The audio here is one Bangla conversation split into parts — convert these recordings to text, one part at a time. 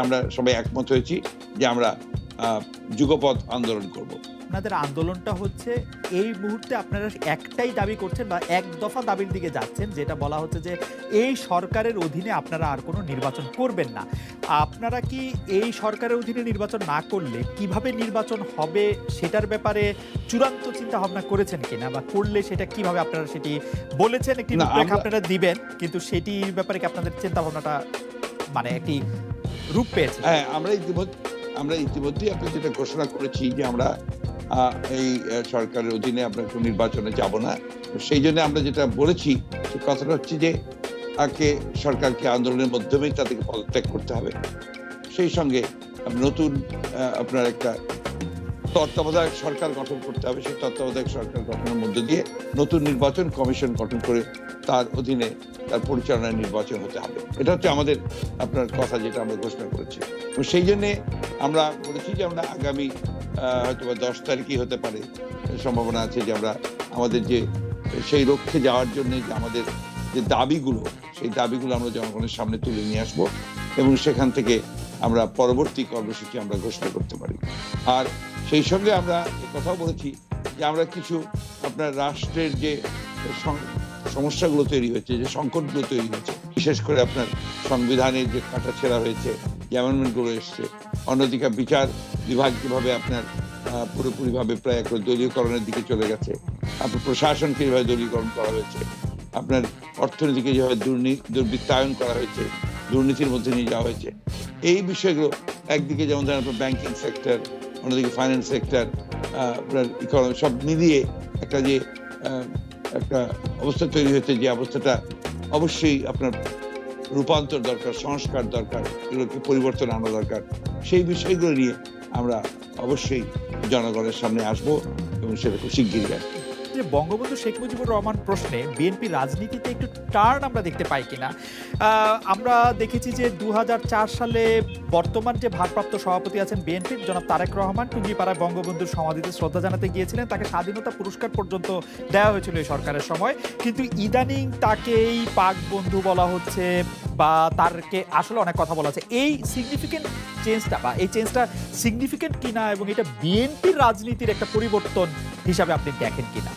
আমরা সবাই একমত হয়েছি যে আমরা আহ, যুগপৎ আন্দোলন করব। আপনাদের আন্দোলনটা হচ্ছে এই মুহূর্তে আপনারা একটাই দাবি করছেন বা এক দফা দাবির দিকে যাচ্ছেন যেটা বলা হচ্ছে যে এই সরকারের অধীনে আপনারা আর কোনো নির্বাচন করবেন না। আপনারা কি এই সরকারের অধীনে নির্বাচন না করলে কীভাবে নির্বাচন হবে সেটার ব্যাপারে চূড়ান্ত চিন্তা ভাবনা করেছেন কিনা বা করলে সেটা কীভাবে আপনারা সেটি বলেছেন একটি আপনারা দিবেন কিন্তু সেটির ব্যাপারে কি আপনাদের চিন্তা ভাবনাটা মানে একটি রূপ পেয়েছে। হ্যাঁ আমরা ইতিমধ্যে, আমরা ইতিমধ্যেই আপনি যেটা ঘোষণা করেছি যে আমরা এই সরকারের অধীনে আমরা কোনো নির্বাচনে যাব না। সেই জন্য আমরা যেটা বলেছি সে কথাটা হচ্ছে যে তাকে সরকারকে আন্দোলনের মাধ্যমেই তাদেরকে পদত্যাগ করতে হবে। সেই সঙ্গে নতুন আপনার একটা তত্ত্বাবধায়ক সরকার গঠন করতে হবে, সেই তত্ত্বাবধায়ক সরকার গঠনের মধ্য দিয়ে নতুন নির্বাচন কমিশন গঠন করে তার অধীনে তার পরিচালনায় নির্বাচন হতে হবে। এটা হচ্ছে আমাদের আপনার কথা যেটা আমরা ঘোষণা করেছি। তো সেই জন্যে আমরা বলেছি যে আমরা আগামী হয়তো বা দশ তারিখই হতে পারে, সম্ভাবনা আছে যে আমরা আমাদের যে সেই লক্ষ্যে যাওয়ার জন্য যে আমাদের যে দাবিগুলো, সেই দাবিগুলো আমরা জনগণের সামনে তুলে নিয়ে আসব এবং সেখান থেকে আমরা পরবর্তী কর্মসূচি আমরা ঘোষণা করতে পারি। আর সেই সঙ্গে আমরা কথাও বলেছি যে আমরা কিছু আপনার রাষ্ট্রের যে সমস্যাগুলো তৈরি হয়েছে, যে সংকটগুলো তৈরি হয়েছে, বিশেষ করে আপনার সংবিধানের যে কাটা ছেঁড়া হয়েছে, যে অ্যামেন্ডমেন্টগুলো এসছে, অন্যদিকে বিচার বিভাগ যেভাবে আপনার পুরোপুরিভাবে প্রায় একটা দলীয়করণের দিকে চলে গেছে, আপনার প্রশাসনকে যেভাবে দলীয়করণ করা হয়েছে, আপনার অর্থনীতিকে যেভাবে দুর্নীতি দুর্বৃত্তায়ন করা হয়েছে, দুর্নীতির মধ্যে নিয়ে যাওয়া হয়েছে, এই বিষয়গুলো একদিকে যেমন ধরেন আপনার ব্যাংকিং সেক্টর অন্যদিকে ফাইন্যান্স সেক্টর আপনার ইকোনমি সব মিলিয়ে একটা যে একটা অবস্থা তৈরি হয়েছে, যে অবস্থাটা অবশ্যই আপনার রূপান্তর দরকার, সংস্কার দরকার, এগুলোকে পরিবর্তন আনা দরকার। সেই বিষয়গুলো নিয়ে আমরা অবশ্যই জনগণের সামনে আসব এবং সেটা খুব শিগগিরই আসব যে বঙ্গবন্ধু শেখ মুজিবুর রহমান প্রশ্নে বিএনপি রাজনীতিতে একটু টার্ন আমরা দেখতে পাই কিনা। আমরা দেখেছি যে দু হাজার চার সালে বর্তমান যে ভারপ্রাপ্ত সভাপতি আছেন বিএনপির জনাব তারেক রহমান, টুঙ্গিপাড়ায় বঙ্গবন্ধুর সমাধিতে শ্রদ্ধা জানাতে গিয়েছিলেন। তাকে স্বাধীনতা পুরস্কার পর্যন্ত দেওয়া হয়েছিল এই সরকারের সময়। কিন্তু ইদানিং তাকেই পাক বন্ধু বলা হচ্ছে বা তারকে আসলে অনেক কথা বলা হচ্ছে। এই সিগনিফিকেন্ট চেঞ্জটা বা এই চেঞ্জটা সিগনিফিকেন্ট কিনা এবং এটা বিএনপির রাজনীতির একটা পরিবর্তন হিসাবে আপনি দেখেন কিনা?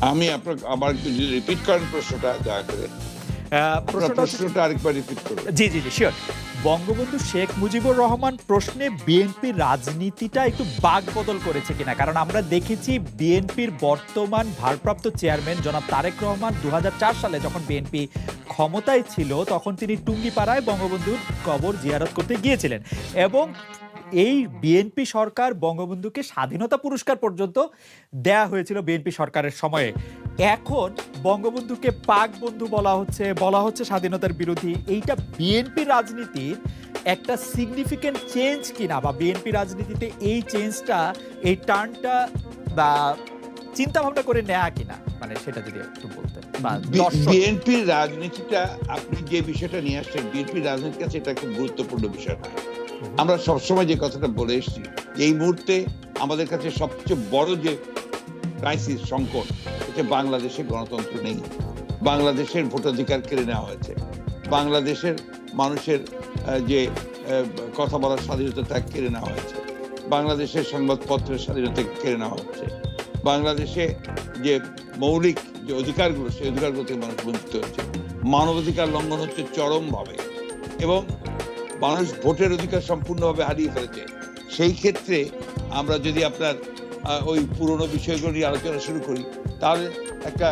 আমি আপনার আবার একটু রিপিট করেন প্রশ্নটা দয়া করে। প্রশ্নটা আরেকবার রিপিট করবেন জি জি জি শিওর বঙ্গবন্ধু শেখ মুজিবুর রহমান প্রশ্নে বিএনপির রাজনীতিটা একটু বাক বদল করেছে কিনা? কারণ আমরা দেখেছি বিএনপির বর্তমান ভারপ্রাপ্ত চেয়ারম্যান জনাব তারেক রহমান দু হাজার চার সালে যখন বিএনপি ক্ষমতায় ছিল তখন তিনি টুঙ্গিপাড়ায় বঙ্গবন্ধুর কবর জিয়ারত করতে গিয়েছিলেন। এবং এই বিএনপি সরকার বঙ্গবন্ধুকে স্বাধীনতা পুরস্কার পর্যন্ত দেয়া হয়েছিল বিএনপি সরকারের সময়ে। এখন বঙ্গবন্ধুকে পাক বন্ধু বলা হচ্ছে বলা হচ্ছে স্বাধীনতার বিরোধী। এইটা বিএনপি রাজনীতির একটা সিগনিফিকেন্ট চেঞ্জ কিনা বা বিএনপি রাজনীতিতে এই চেঞ্জটা এই টার্নটা বা চিন্তা ভাবনা করে নেয়া কিনা? মানে সেটা যদি একটু বলতেন। বিএনপির রাজনীতিটা আপনি যে বিষয়টা নিয়ে আসছেন বিএনপির রাজনীতির কাছে এটা খুব গুরুত্বপূর্ণ বিষয় না আমরা সবসময় যে কথাটা বলে এসেছি এই মুহূর্তে আমাদের কাছে সবচেয়ে বড় যে ক্রাইসিস সংকট, হচ্ছে বাংলাদেশে গণতন্ত্র নেই। বাংলাদেশের ভোটাধিকার কেড়ে নেওয়া হয়েছে। বাংলাদেশের মানুষের যে কথা বলার স্বাধীনতা তা কেড়ে নেওয়া হয়েছে। বাংলাদেশের সংবাদপত্রের স্বাধীনতা কেড়ে নেওয়া হচ্ছে। বাংলাদেশে যে মৌলিক যে অধিকারগুলো, সেই অধিকারগুলো থেকে মানুষ বঞ্চিত হচ্ছে। মানবাধিকার লঙ্ঘন হচ্ছে চরমভাবে। এবং মানুষ ভোটের অধিকার সম্পূর্ণভাবে হারিয়ে ফেলেছে। সেই ক্ষেত্রে আমরা যদি আপনার ওই পুরনো বিষয়গুলো নিয়ে আলোচনা শুরু করি, তাহলে একটা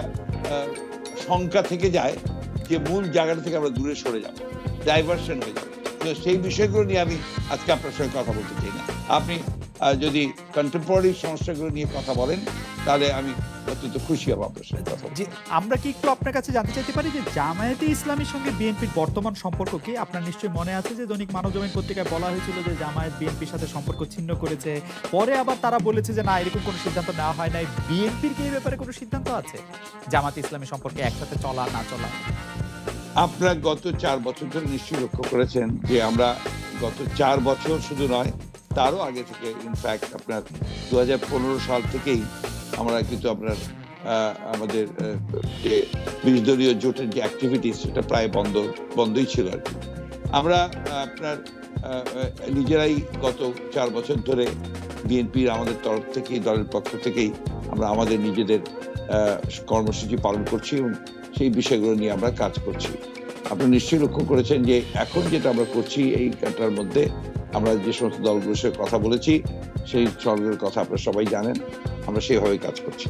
শঙ্কা থেকে যায় যে মূল জায়গাটা থেকে আমরা দূরে সরে যাব ডাইভার্সন হয়ে যাবে। তো সেই বিষয়গুলো নিয়ে আমি আজকে আপনার সঙ্গে কথা বলতে চাই না। আপনি যদি কন্টেম্পোরারি সমস্যাগুলো নিয়ে কথা বলেন, তাহলে আমি অত্যন্ত খুশি হব আপনার কথা যে আমরা কি একটু আপনার কাছে জানতে চাইতে পারি যে জামায়াতে ইসলামের সঙ্গে বিএনপির বর্তমান সম্পর্ক কি আপনার নিশ্চয়ই মনে আছে যে দৈনিক মানবজমিন পত্রিকায় বলা হয়েছিল যে জামায়াত বিএনপির সাথে সম্পর্ক ছিন্ন করেছে। পরে আবার তারা বলেছে যে না এরকম কোনো সিদ্ধান্ত নেওয়া হয় নাই। বিএনপির কি এই ব্যাপারে কোনো সিদ্ধান্ত আছে? জামাত ইসলামী সম্পর্কে একসাথে চলা না চলা? আপনারা গত চার বছর ধরে নিশ্চয়ই লক্ষ্য করেছেন যে আমরা গত চার বছর শুধু নয় তারও আগে থেকে ইনফ্যাক্ট আপনার দুই হাজার পনেরো সাল থেকেই আমরা কিন্তু আপনার আমাদের যে বিশ দলীয় জোটের যে অ্যাক্টিভিটিস সেটা প্রায় বন্ধ, বন্ধই ছিল আর কি। আমরা আপনার নিজেরাই গত চার বছর ধরে বিএনপির আমাদের তরফ থেকেই, দলের পক্ষ থেকেই আমরা আমাদের নিজেদের কর্মসূচি পালন করছি এবং সেই বিষয়গুলো নিয়ে আমরা কাজ করছি। আপনি নিশ্চয়ই লক্ষ্য করেছেন যে এখন যেটা আমরা করছি, এই কাটার মধ্যে আমরা যে সমস্ত দলগুলোর সাথে কথা বলেছি, সেই দলগুলোর কথা আপনারা সবাই জানেন। আমরা সেইভাবে কাজ করছি।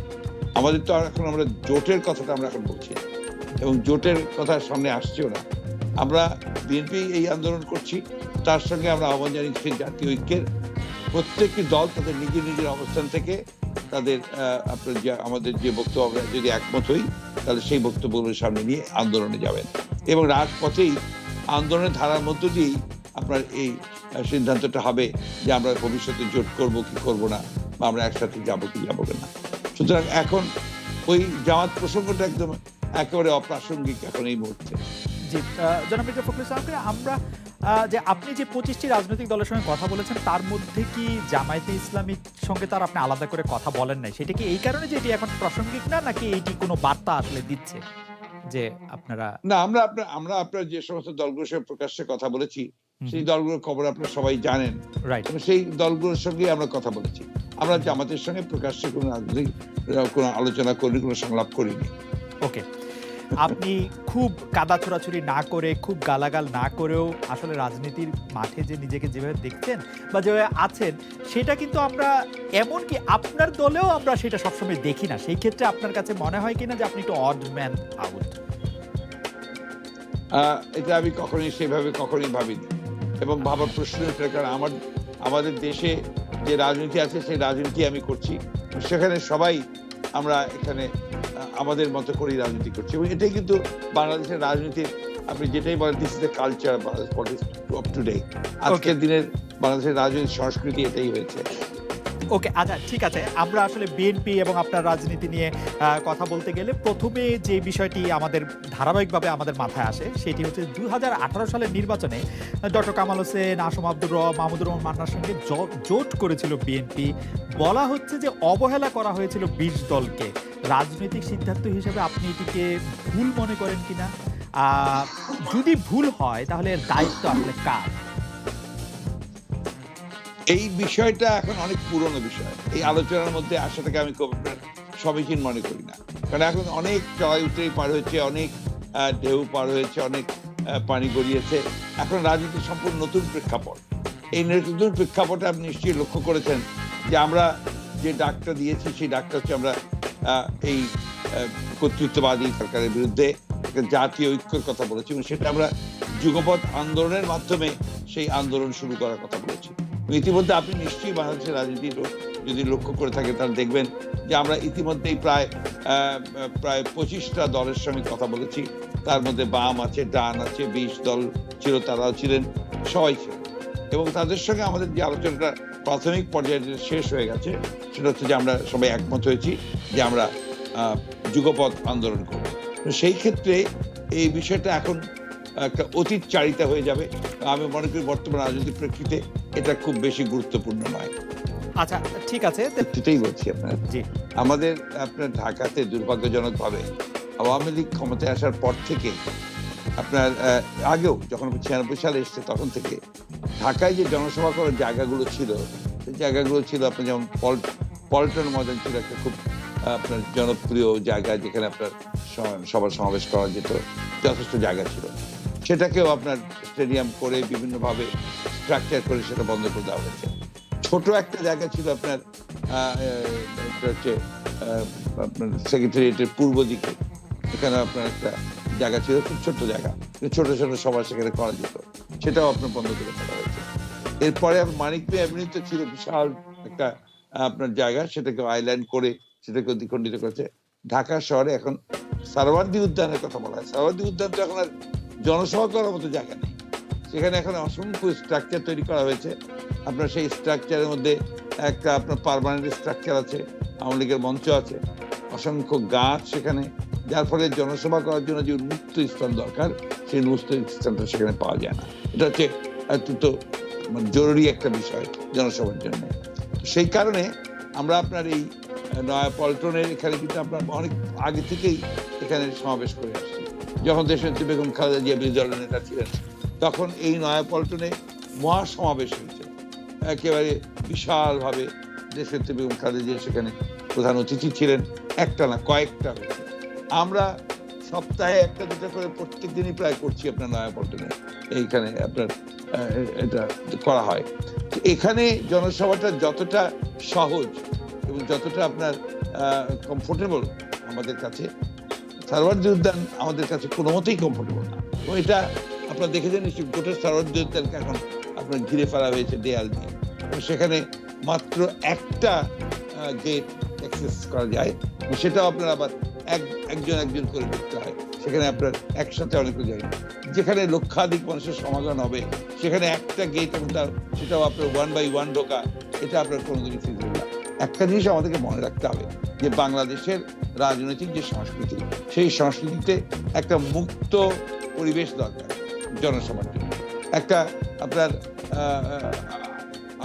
আমাদের তো আর এখন আমরা জোটের কথাটা আমরা এখন বলছি এবং জোটের কথা সামনে আসছেও না। আমরা বিএনপি এই আন্দোলন করছি, তার সঙ্গে আমরা আহ্বান জানিয়েছি জাতীয় ঐক্যের। প্রত্যেকটি দল তাদের নিজের নিজের অবস্থান থেকে তাদের আপনার যে, আমাদের যে বক্তব্য, আমরা যদি একমত হই, তাহলে সেই বক্তব্যগুলোর সামনে নিয়ে আন্দোলনে যাবেন। এবং রাজপথেই আন্দোলনের ধারার মধ্য দিয়েই আপনার এই সিদ্ধান্তটা হবে যে আমরা ভবিষ্যতে জোট করব কি করব না। আমরা একসাথে যাব কি যাব না। সুতরাং এখন ওই জামাত প্রসঙ্গটা একদম একেবারে অপ্রাসঙ্গিক এখন এই মুহূর্তে। জি জনাব মির্জা ফখরুল ইসলাম আমরা যে আপনি যে পঁচিশটি রাজনৈতিক দলের সঙ্গে কথা বলেছেন তার মধ্যে কি জামায়াতে ইসলামীর সঙ্গে তার আপনি আলাদা করে কথা বলেন নাই? সেটা কি এই কারণে যে এটি এখন প্রাসঙ্গিক না নাকি এটি কোনো বার্তা আসলে দিচ্ছে যে আপনারা না আমরা আপনার আমরা আপনার যে সমস্ত দলগুলোর সঙ্গে প্রকাশ্যে কথা বলেছি সেই দলগুলোর খবর আপনারা সবাই জানেন। রাইট সেই দলগুলোর সঙ্গে আমরা কথা বলেছি। আমরা আমাদের সঙ্গে প্রকাশ্যে কোনো রাজনৈতিক কোনো আলোচনা করিনি কোনো সংলাপ করিনি। ওকে। আপনি খুব কাদা ছোড়াছুরি না করে খুব গালাগাল না করেও আসলে রাজনীতির মাঠে যে নিজেকে যেভাবে দেখছেন বা যেভাবে আছেন সেটা কিন্তু আমরা এমনকি আপনার দলেও আমরা সেটা সবসময় দেখি না। সেই ক্ষেত্রে আপনার কাছে মনে হয় কিনা যে আপনি একটু অড ম্যান আউট এটা আমি কখনোই সেভাবে কখনোই ভাবিনি। এবং ভাবার প্রশ্ন কারণ আমার আমাদের দেশে যে রাজনীতি আছে সেই রাজনীতি আমি করছি। সেখানে সবাই আমরা এখানে আমাদের মতো করেই রাজনীতি করছি। এবং এটাই কিন্তু বাংলাদেশের রাজনীতির আপনি যেটাই বলেন this is culture of today আজকের দিনের বাংলাদেশের রাজনৈতিক সংস্কৃতি এটাই হয়েছে। ওকে আচ্ছা ঠিক আছে। আমরা আসলে বিএনপি এবং আপনার রাজনীতি নিয়ে কথা বলতে গেলে প্রথমে যে বিষয়টি আমাদের ধারাবাহিকভাবে আমাদের মাথায় আসে, সেটি হচ্ছে দু হাজার আঠারো সালের নির্বাচনে ডক্টর কামাল হোসেন, আসম আব্দুর রহ মাহমুদুর রহমান মান্নার সঙ্গে জোট করেছিল বিএনপি বলা হচ্ছে যে অবহেলা করা হয়েছিল বিশ দলকে। রাজনৈতিক সিদ্ধান্ত হিসেবে আপনি এটিকে ভুল মনে করেন কিনা? যদি ভুল হয় তাহলে দায়িত্ব আসলে কার? এই বিষয়টা এখন অনেক পুরনো বিষয়। এই আলোচনার মধ্যে আসাটাকে আমি খুব সমীচীন মনে করি না। কারণ এখন অনেক চড়াই উতরাই পার হয়েছে, অনেক ঢেউ পার হয়েছে, অনেক পানি গড়িয়েছে। এখন রাজনীতি সম্পূর্ণ নতুন প্রেক্ষাপট। এই নতুন প্রেক্ষাপটে আপনি নিশ্চয়ই লক্ষ্য করেছেন যে আমরা যে ডাকটা দিয়েছি, সেই ডাকটা হচ্ছে আমরা এই কর্তৃত্ববাদী সরকারের বিরুদ্ধে একটা জাতীয় ঐক্যের কথা বলেছি এবং সেটা আমরা যুগপৎ আন্দোলনের মাধ্যমে সেই আন্দোলন শুরু করার কথা বলেছি। ইতিমধ্যে আপনি নিশ্চয়ই বাংলাদেশের রাজনীতি যদি লক্ষ্য করে থাকেন তাহলে দেখবেন যে আমরা ইতিমধ্যেই প্রায় প্রায় পঁচিশটা দলের সঙ্গে কথা বলেছি। তার মধ্যে বাম আছে ডান আছে বিশ দল ছিল তারাও ছিলেন সবাই ছিল এবং তাদের সঙ্গে আমাদের যে আলোচনাটা প্রাথমিক পর্যায়ে শেষ হয়ে গেছে সেটা হচ্ছে যে আমরা সবাই একমত হয়েছি যে আমরা আহ, যুগপৎ আন্দোলন করব। সেই ক্ষেত্রে এই বিষয়টা এখন একটা অতীত চারিতা হয়ে যাবে। আমি মনে করি বর্তমান রাজনৈতিক প্রেক্ষিতে এটা খুব বেশি গুরুত্বপূর্ণ নয়। আচ্ছা ঠিক আছে বলছি আপনার। আমাদের আপনার ঢাকাতে দুর্ভাগ্যজনক ভাবে আওয়ামী লীগ ক্ষমতায় আসার পর থেকে আপনার আগেও যখন ছিয়ানব্বই সালে এসছে তখন থেকে ঢাকায় যে জনসভা করার জায়গাগুলো ছিল সেই জায়গাগুলো ছিল আপনার যেমন পল্টন ময়দান ছিল একটা খুব আপনার জনপ্রিয় জায়গা যেখানে আপনার স- সভা সমাবেশ করা যেত যথেষ্ট জায়গা ছিল। সেটাকেও আপনার স্টেডিয়াম করে বিভিন্নভাবে স্ট্রাকচার করে সেটা বন্ধ করে দেওয়া হয়েছে। ছোট একটা জায়গা ছিল আপনার হচ্ছে আপনার সেক্রেটারিয়েটের পূর্ব দিকে। এখানে আপনার একটা জায়গা ছিল, খুব ছোট্ট জায়গা। ছোট ছোট সবার সেখানে করা যেত। সেটাও আপনার বন্ধ করে ফেলা হয়েছে। এরপরে মানিক পে ছিল, বিশাল একটা আপনার জায়গা। সেটাকে আইল্যান্ড করে, সেটাকে দ্বিখণ্ডিত করেছে। ঢাকা শহরে এখন সারওয়ার্দী উদ্যানের কথা বলা হয়। সারওয়ার্দী উদ্যান তো এখন আর জনসভা করার মতো জায়গা নেই। সেখানে এখন অসংখ্য স্ট্রাকচার তৈরি করা হয়েছে। আপনার সেই স্ট্রাকচারের মধ্যে একটা আপনার পার্মানেন্ট স্ট্রাকচার আছে, আওয়ামী লীগের মঞ্চ আছে, অসংখ্য গাছ সেখানে, যার ফলে জনসভা করার জন্য যে উন্মুক্ত স্থান দরকার, সেই উন্মুক্ত স্থানটা সেখানে পাওয়া যায় না। এটা হচ্ছে অত্যন্ত মানে জরুরি একটা বিষয় জনসভার জন্য। সেই কারণে আমরা আপনার এই নয়া পল্টনের এখানে কিন্তু আপনার অনেক আগে থেকেই এখানে সমাবেশ করে আসছি। যখন দেশনেত্রী বেগম খালেদা জিয়া বিরোধী দলের নেতা ছিলেন তখন এই নয়াপল্টনে মহাসমাবেশ হয়েছে। একেবারে বিশালভাবে দেশনেত্রী বেগম খালেদা সেখানে প্রধান অতিথি ছিলেন, একটা না কয়েকটা আমরা সপ্তাহে একটা দুটো করে প্রত্যেক দিনই প্রায় করছি আপনার নয়াপল্টনে এইখানে আপনার এটা করা হয়। তো এখানে জনসভাটা যতটা সহজ এবং যতটা আপনার কমফোর্টেবল আমাদের কাছে সারওয়ার্দী উদ্যান আমাদের কাছে কোনো মতেই কমফোর্টেবল না। এবং এটা আপনারা দেখেছেন নিশ্চয়ই গোটা উদ্যানকে এখন আপনার ঘিরে ফেলা হয়েছে দেয়াল দিয়ে। সেখানে মাত্র একটা গেট অ্যাক্সেস করা যায়। সেটাও আপনার আবার এক, একজন একজন করে ঢুকতে হয়। সেখানে আপনার একসাথে অনেক যায় যেখানে লক্ষাধিক মানুষের সমাগম হবে, সেখানে একটা গেট এবং তার, সেটাও আপনার ওয়ান বাই ওয়ান ঢোকা, এটা আপনার কোনোদিনই ফিজিবল না। একটা জিনিস আমাদেরকে মনে রাখতে হবে, যে বাংলাদেশের রাজনৈতিক যে সংস্কৃতি, সেই সংস্কৃতিতে একটা মুক্ত পরিবেশ দরকার। জনসভার জন্য একটা আপনার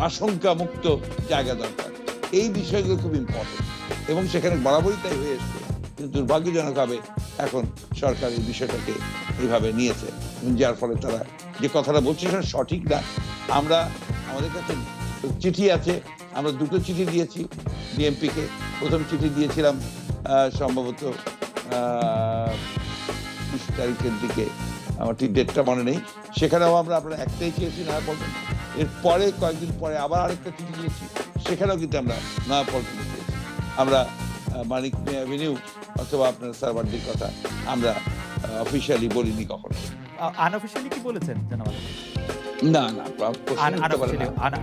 আশঙ্কা মুক্ত জায়গা দরকার। এই বিষয়গুলো খুব ইম্পর্টেন্ট এবং সেখানে বরাবরই তাই হয়ে এসছে। কিন্তু দুর্ভাগ্যজনকভাবে এখন সরকার এই বিষয়টাকে এইভাবে নিয়েছে। যার ফলে তারা যে কথাটা বলছে সেটা সঠিক না। আমরা, আমাদের কাছে চিঠি আছে। আমরা দুটো চিঠি দিয়েছি বিএমপিকে প্রথম চিঠি দিয়েছিলাম সম্ভবত তারিখের দিকে। আমার ঠিক ডেটটা মনে নেই। সেখানেও আমরা আপনারা একটাই চেয়েছি নয়া পল্টন এর পরে কয়েকদিন পরে আবার আরেকটা চিঠি দিয়েছি। সেখানেও কিন্তু আমরা নয়া পল্টন চেয়েছি আমরা মানিক অ্যাভিনিউ অথবা আপনার সার্ভারটির কথা আমরা অফিসিয়ালি বলিনি কখনো। আনঅফিসিয়ালি কি বলেছেন না না উঠতে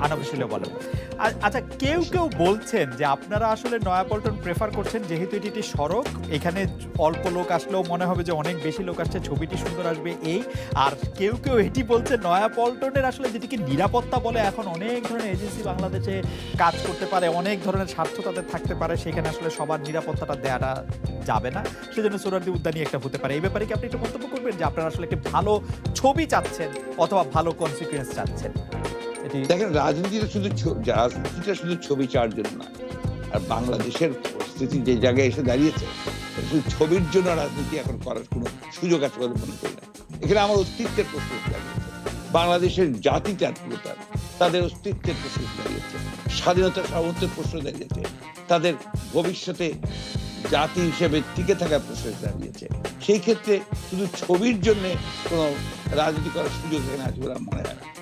আনঅফিসিয়ালি বলেন। আচ্ছা কেউ কেউ বলছেন যে আপনারা আসলে নয়াপল্টন প্রেফার করছেন, যেহেতু এটি একটি সড়ক, এখানে অল্প লোক আসলেও মনে হবে যে অনেক বেশি লোক আসছে, ছবিটি সুন্দর আসবে এই। আর কেউ কেউ এটি বলছে নয়াপল্টনের আসলে যেটিকে নিরাপত্তা বলে এখন অনেক ধরনের এজেন্সি বাংলাদেশে কাজ করতে পারে, অনেক ধরনের স্বার্থ তাদের থাকতে পারে, সেখানে আসলে সবার নিরাপত্তাটা দেওয়াটা যাবে না। সেজন্য সোনারদি উদ্যানই একটা হতে পারে। এই ব্যাপারে কি আপনি একটু মন্তব্য করবেন যে আপনারা আসলে একটি ভালো ছবি চাচ্ছেন অথবা ভালো কনসিকুয়েন্স চাচ্ছেন? দেখেন রাজনীতিটা শুধু রাজনীতিটা শুধু ছবি চাওয়ার জন্য না আর বাংলাদেশের পরিস্থিতি যে জায়গায় এসে দাঁড়িয়েছে শুধু ছবির জন্য রাজনীতি এখন করার কোনো সুযোগ আছে বলে মনে করি না। এখানে আমার অস্তিত্বের প্রশ্ন দাঁড়িয়েছে। বাংলাদেশের জাতি পুরোটার তাদের অস্তিত্বের প্রশ্ন দাঁড়িয়েছে। স্বাধীনতা সার্বত্বের প্রশ্ন দাঁড়িয়েছে। তাদের ভবিষ্যতে জাতি হিসেবে টিকে থাকার প্রশ্ন দাঁড়িয়েছে। সেই ক্ষেত্রে শুধু ছবির জন্য কোনো রাজনীতি করার সুযোগ এখানে আছে বলে মনে হয় না।